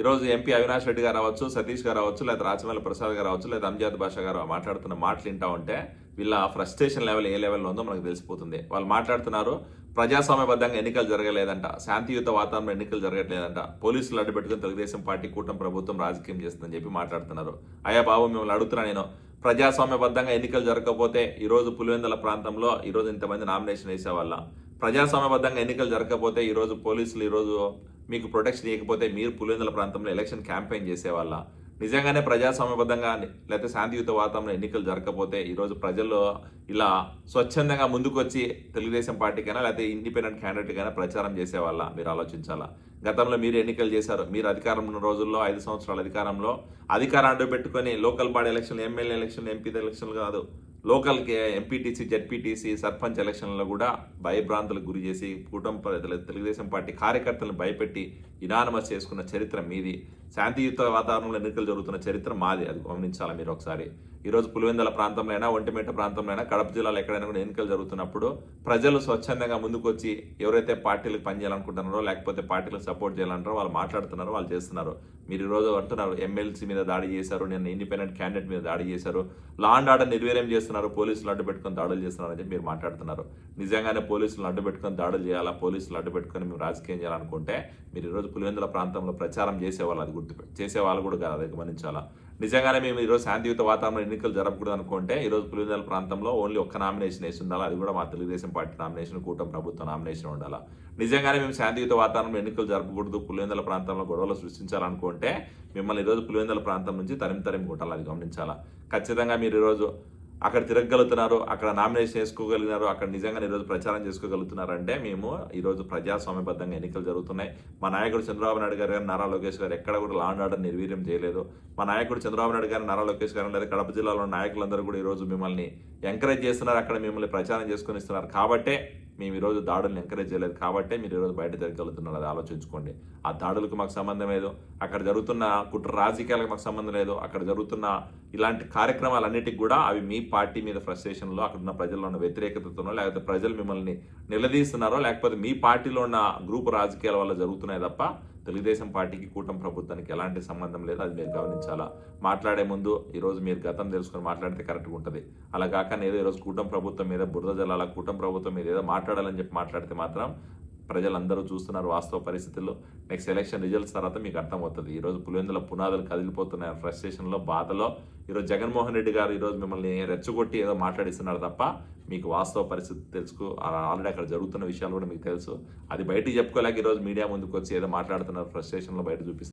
ఈరోజు ఎంపీ అవినాష్ రెడ్డి గారు అవ్వచ్చు సతీష్ గారు అవ్వచ్చు లేదా రాచమల్లి ప్రసాద్ గారు అవ్వచ్చు లేదా అంజాద్ భాష గారు మాట్లాడుతున్న మాటలు వింటా ఉంటే వీళ్ళ ఫ్రస్ట్రేషన్ లెవెల్ ఏ లెవెల్లో ఉందో మనకు తెలిసిపోతుంది. వాళ్ళు మాట్లాడుతున్నారు ప్రజాస్వామ్యబద్ధంగా ఎన్నికలు జరగలేదంట శాంతియుత వాతావరణం ఎన్నికలు జరగట్లేదంట పోలీసులు అడ్డు పెట్టుకుని తెలుగుదేశం పార్టీ కూటమి ప్రభుత్వం రాజకీయం చేస్తుందని చెప్పి మాట్లాడుతున్నారు. అయ్యా బాబు మిమ్మల్ని అడుగుతున్నా నేను ప్రజాస్వామ్యబద్ధంగా ఎన్నికలు జరగకపోతే ఈ రోజు పులివెందుల ప్రాంతంలో ఈ రోజు ఇంతమంది నామినేషన్ వేసేవాళ్ళ. ప్రజాస్వామ్యబద్ధంగా ఎన్నికలు జరగకపోతే ఈ రోజు పోలీసులు ఈ రోజు మీకు ప్రొటెక్షన్ ఇవ్వకపోతే మీరు పులివెందుల ప్రాంతంలో ఎలక్షన్ క్యాంపెయిన్ చేసేవాళ్ళ. నిజంగానే ప్రజాస్వామ్యబద్ధంగా లేకపోతే శాంతియుత వాతావరణంలో ఎన్నికలు జరగకపోతే ఈరోజు ప్రజలు ఇలా స్వచ్ఛందంగా ముందుకొచ్చి తెలుగుదేశం పార్టీకైనా లేకపోతే ఇండిపెండెంట్ క్యాండిడేట్కైనా ప్రచారం చేసేవాళ్ళ మీరు ఆలోచించాలా? గతంలో మీరు ఎన్నికలు చేశారు. మీరు అధికారం ఉన్న రోజుల్లో ఐదు సంవత్సరాల అధికారంలో అధికారం అడ్డు పెట్టుకొని local body election MLA election MP ఎలక్షన్లు కాదు. లోకల్ ఎంపీటీసీ జెడ్పీటీసీ సర్పంచ్ ఎలక్షన్లలో కూడా భయభ్రాంతులకు గురి చేసి కూటమి తెలుగుదేశం పార్టీ కార్యకర్తలను భయపెట్టి ఇనానమస్ చేసుకున్న చరిత్ర మీది. శాంతియుత వాతావరణంలో ఎన్నికలు జరుగుతున్న చరిత్ర మాది. అది గమనించాలి మీరు ఒకసారి? ఈరోజు పులివెందల ప్రాంతంలో అయినా ఒంటిమేట ప్రాంతంలో అయినా కడప జిల్లాలో ఎక్కడైనా కూడా ఎన్నికలు జరుగుతున్నప్పుడు ప్రజలు స్వచ్ఛందంగా ముందుకు వచ్చి ఎవరైతే పార్టీలకు పనిచేయాలనుకుంటున్నారో లేకపోతే పార్టీలకు సపోర్ట్ చేయాలంటారో వాళ్ళు మాట్లాడుతున్నారో వాళ్ళు చేస్తున్నారు. మీరు ఈరోజు అంటున్నారు ఎమ్మెల్సీ మీద దాడి చేశారు నేను ఇండిపెండెంట్ క్యాండిడేట్ మీద దాడి చేశారు లా అండ్ ఆర్డర్ నిర్వీర్యం చేస్తున్నారు పోలీసులు అడ్డు పెట్టుకొని దాడులు చేస్తున్నారు అని మీరు మాట్లాడుతున్నారు. నిజంగానే పోలీసులు అడ్డు పెట్టుకొని దాడులు చేయాలా? పోలీసులు అడ్డు పెట్టుకొని మేము రాజకీయం చేయాలనుకుంటే మీరు ఈరోజు పులివెందుల ప్రాంతంలో ప్రచారం చేసేవాళ్ళు అది గుర్తు చేసేవాళ్ళు కూడా కాదు అది గమనించాలా? నిజంగానే మేము ఈరోజు శాంతియుత వాతావరణం ఎన్నికలు జరపకూడదు అనుకుంటే ఈరోజు పులివెందుల ప్రాంతంలో ఓన్లీ ఒక్క నామినేషన్ వేసి ఉండాలి? అది కూడా మా తెలుగుదేశం పార్టీ నామినేషన్ కూటమి ప్రభుత్వ నామినేషన్ ఉండాలా? నిజంగానే మేము శాంతియుత వాతావరణం ఎన్నికలు జరపకూడదు పులివెందుల ప్రాంతంలో గొడవలు సృష్టించాలనుకుంటే మిమ్మల్ని ఈరోజు పులివెందుల ప్రాంతం నుంచి తరిమి తరిమి కొట్టాలి? అది గమనించాలా? ఖచ్చితంగా మీరు ఈరోజు అక్కడ తిరగగలుగుతున్నారు అక్కడ నామినేషన్ చేసుకోగలిగినారు అక్కడ నిజంగా ఈరోజు ప్రచారం చేసుకోగలుగుతున్నారు అంటే మేము ఈరోజు ప్రజాస్వామ్యబద్ధంగా ఎన్నికలు జరుగుతున్నాయి. మా నాయకుడు చంద్రబాబు నాయుడు గారు కానీ నారా లోకేష్ గారు ఎక్కడ కూడా లాండ్ ఆర్డర్ నిర్వీర్యం చేయలేదు. మా నాయకుడు చంద్రబాబు నాయుడు గారు నారా లోకేష్ గారు లేదా కడప జిల్లాలో నాయకులందరూ కూడా ఈరోజు మిమ్మల్ని ఎంకరేజ్ చేస్తున్నారు. అక్కడ మిమ్మల్ని ప్రచారం చేసుకొని ఇస్తున్నారు. కాబట్టే మేము ఈరోజు దాడులను ఎంకరేజ్ చేయలేదు కాబట్టే మీరు ఈరోజు బయట తిరగలుగుతున్నారు అది ఆలోచించుకోండి. ఆ దాడులకు మాకు సంబంధం లేదు అక్కడ జరుగుతున్న కుట్ర రాజకీయాలకు మాకు సంబంధం లేదు అక్కడ జరుగుతున్న ఇలాంటి కార్యక్రమాలన్నిటికి కూడా అవి మీ పార్టీ మీద ఫ్రస్ట్రేషన్లో అక్కడ ఉన్న ప్రజల్లో ఉన్న వ్యతిరేకతతోనో లేకపోతే ప్రజలు మిమ్మల్ని నిలదీస్తున్నారో లేకపోతే మీ పార్టీలో ఉన్న గ్రూప్ రాజకీయాల వల్ల జరుగుతున్నాయి తప్ప తెలుగుదేశం పార్టీకి కూటమి ప్రభుత్వానికి ఎలాంటి సంబంధం లేదు అది మీరు గమనించాలా? మాట్లాడే ముందు ఈరోజు మీరు గతం తెలుసుకొని మాట్లాడితే కరెక్ట్గా ఉంటుంది. అలా కాక ఏదో ఈరోజు కూటమి ప్రభుత్వం మీద బురద జల్లాల కూటమి ప్రభుత్వం మీద ఏదో మాట్లాడాలని చెప్పి మాట్లాడితే మాత్రం ప్రజలందరూ చూస్తున్నారు వాస్తవ పరిస్థితుల్లో. నెక్స్ట్ ఎలక్షన్ రిజల్ట్స్ తర్వాత మీకు అర్థమవుతుంది. ఈరోజు పులివెందుల పునాదులు కదిలిపోతున్నాయి. ఫ్రస్ట్రేషన్లో బాధలో. ఈరోజు జగన్మోహన్ రెడ్డి గారు ఈరోజు మిమ్మల్ని రెచ్చగొట్టి ఏదో మాట్లాడిస్తున్నారు తప్ప మీకు వాస్తవ పరిస్థితి తెలుసుకో ఆల్రెడీ అక్కడ జరుగుతున్న విషయాలు కూడా మీకు తెలుసు. అది బయటికి చెప్పుకోలేక ఈరోజు మీడియా ముందుకు వచ్చి ఏదో మాట్లాడుతున్నారు. ఫ్రస్ట్రేషన్లో బయట చూపిస్తున్నారు